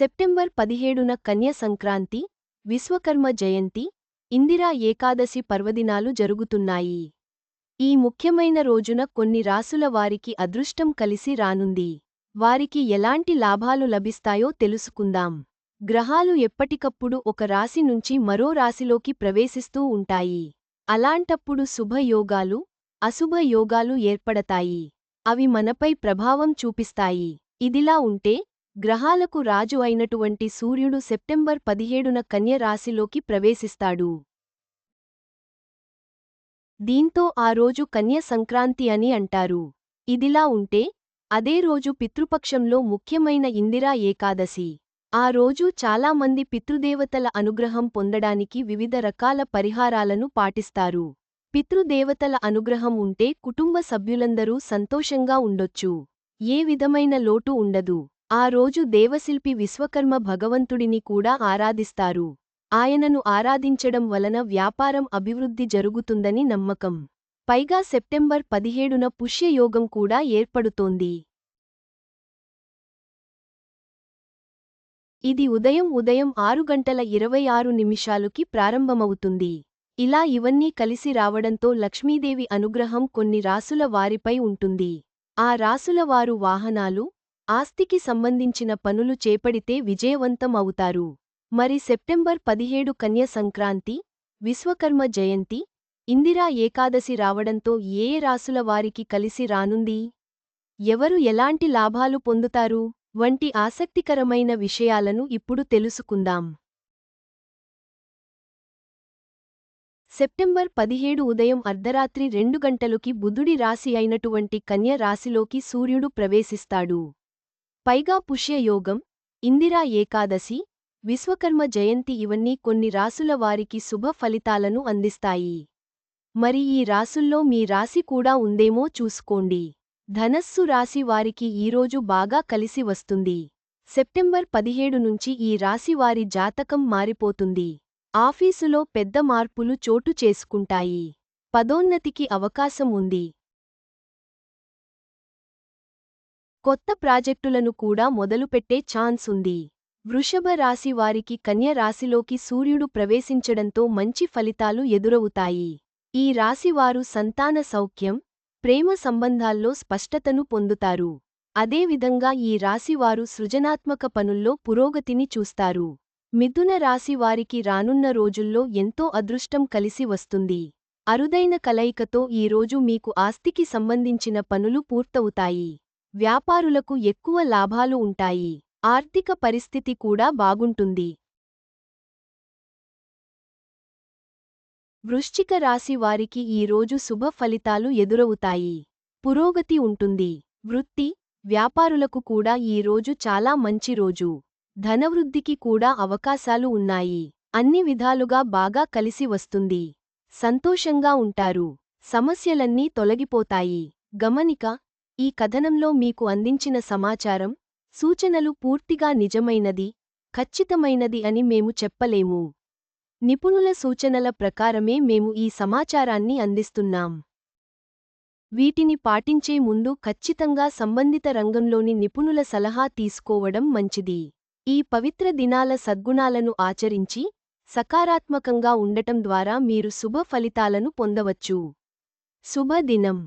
September పదిహేడున కన్య సంక్రాంతి విశ్వకర్మ జయంతి ఇందిరా ఏకాదశి పర్వదినాలు జరుగుతున్నాయి. ఈ ముఖ్యమైన రోజున కొన్ని రాసుల వారికి అదృష్టం కలిసి రానుంది. వారికి ఎలాంటి లాభాలు లభిస్తాయో తెలుసుకుందాం. గ్రహాలు ఎప్పటికప్పుడు ఒక రాశి నుంచి మరో రాశిలోకి ప్రవేశిస్తూ ఉంటాయి. అలాంటప్పుడు శుభయోగాలు అశుభ యోగాలు ఏర్పడతాయి. అవి మనపై ప్రభావం చూపిస్తాయి. ఇదిలా ఉంటే గ్రహాలకు రాజు అయినటువంటి సూర్యుడు సెప్టెంబర్ పదిహేడున కన్య రాశిలోకి ప్రవేశిస్తాడు. దీంతో ఆ రోజు కన్య సంక్రాంతి అని అంటారు. ఇదిలా ఉంటే అదే రోజు పితృపక్షంలో ముఖ్యమైన ఇందిరా ఏకాదశి. ఆ రోజు చాలామంది పితృదేవతల అనుగ్రహం పొందడానికి వివిధ రకాల పరిహారాలను పాటిస్తారు. పితృదేవతల అనుగ్రహం ఉంటే కుటుంబ సభ్యులందరూ సంతోషంగా ఉండొచ్చు. ఏ విధమైన లోటు ఉండదు. ఆ రోజు దేవశిల్పి విశ్వకర్మ భగవంతుడిని కూడా ఆరాధిస్తారు. ఆయనను ఆరాధించడం వలన వ్యాపారం అభివృద్ధి జరుగుతుందని నమ్మకం. పైగా సెప్టెంబర్ పదిహేడున పుష్యయోగం కూడా ఏర్పడుతోంది. ఇది ఉదయం ఉదయం ఆరు గంటల ఇరవై ఆరు నిమిషాలుకి ప్రారంభమవుతుంది. ఇలా ఇవన్నీ కలిసి రావడంతో లక్ష్మీదేవి అనుగ్రహం కొన్ని రాసుల వారిపై ఉంటుంది. ఆ రాసుల వారు వాహనాలు ఆస్తికి సంబంధించిన పనులు చేపడితే విజయవంతం అవుతారు మరి సెప్టెంబర్ పదిహేడు కన్య సంక్రాంతి విశ్వకర్మ జయంతి ఇందిరా ఏకాదశి రావడంతో ఏ రాసుల వారికి కలిసి రానుంది? ఎవరు ఎలాంటి లాభాలు పొందుతారు? వంటి ఆసక్తికరమైన విషయాలను ఇప్పుడు తెలుసుకుందాం. సెప్టెంబర్ పదిహేడు ఉదయం అర్ధరాత్రి రెండు గంటలుకి బుధుడి రాశి అయినటువంటి కన్య రాశిలోకి సూర్యుడు ప్రవేశిస్తాడు. పైగా పుష్యయోగం ఇందిరా ఏకాదశి విశ్వకర్మ జయంతి ఇవన్నీ కొన్ని రాసుల వారికి శుభ ఫలితాలను అందిస్తాయి. మరి ఈ రాసుల్లో మీ రాశి కూడా ఉందేమో చూసుకోండి. ధనస్సు రాశి వారికి ఈరోజు బాగా కలిసి వస్తుంది. సెప్టెంబర్ పదిహేడు నుంచి ఈ రాశి వారి జాతకం మారిపోతుంది. ఆఫీసులో పెద్ద మార్పులు చోటు చేసుకుంటాయి. పదోన్నతికి అవకాశం ఉంది. కొత్త ప్రాజెక్టులను కూడా మొదలుపెట్టే ఛాన్స్ ఉంది. వృషభ రాశి వారికి కన్య రాశిలోకి సూర్యుడు ప్రవేశించడంతో మంచి ఫలితాలు ఎదురవుతాయి. ఈ రాశివారు సంతాన సౌఖ్యం ప్రేమ సంబంధాల్లో స్పష్టతను పొందుతారు. అదేవిధంగా ఈ రాశివారు సృజనాత్మక పనుల్లో పురోగతిని చూస్తారు. మిథున రాశివారికి రానున్న రోజుల్లో ఎంతో అదృష్టం కలిసి వస్తుంది. అరుదైన కలయికతో ఈరోజు మీకు ఆస్తికి సంబంధించిన పనులు పూర్తవుతాయి. వ్యాపారులకు ఎక్కువ లాభాలు ఉంటాయి. ఆర్థిక పరిస్థితి కూడా బాగుంటుంది. వృశ్చిక రాశి వారికి ఈరోజు శుభ ఫలితాలు ఎదురవుతాయి. పురోగతి ఉంటుంది. వృత్తి వ్యాపారులకు కూడా ఈరోజు చాలా మంచి రోజు. ధనవృద్ధికి కూడా అవకాశాలు ఉన్నాయి. అన్ని విధాలుగా బాగా కలిసి వస్తుంది. సంతోషంగా ఉంటారు. సమస్యలన్నీ తొలగిపోతాయి. గమనిక ఈ కథనంలో మీకు అందించిన సమాచారం సూచనలు పూర్తిగా నిజమైనది ఖచ్చితమైనది అని మేము చెప్పలేము. నిపుణుల సూచనల ప్రకారమే మేము ఈ సమాచారాన్ని అందిస్తున్నాం. వీటిని పాటించే ముందు ఖచ్చితంగా సంబంధిత రంగంలోని నిపుణుల సలహా తీసుకోవడం మంచిది. ఈ పవిత్ర దినాల సద్గుణాలను ఆచరించి సకారాత్మకంగా ఉండటం ద్వారా మీరు శుభ ఫలితాలను పొందవచ్చు. శుభదినం.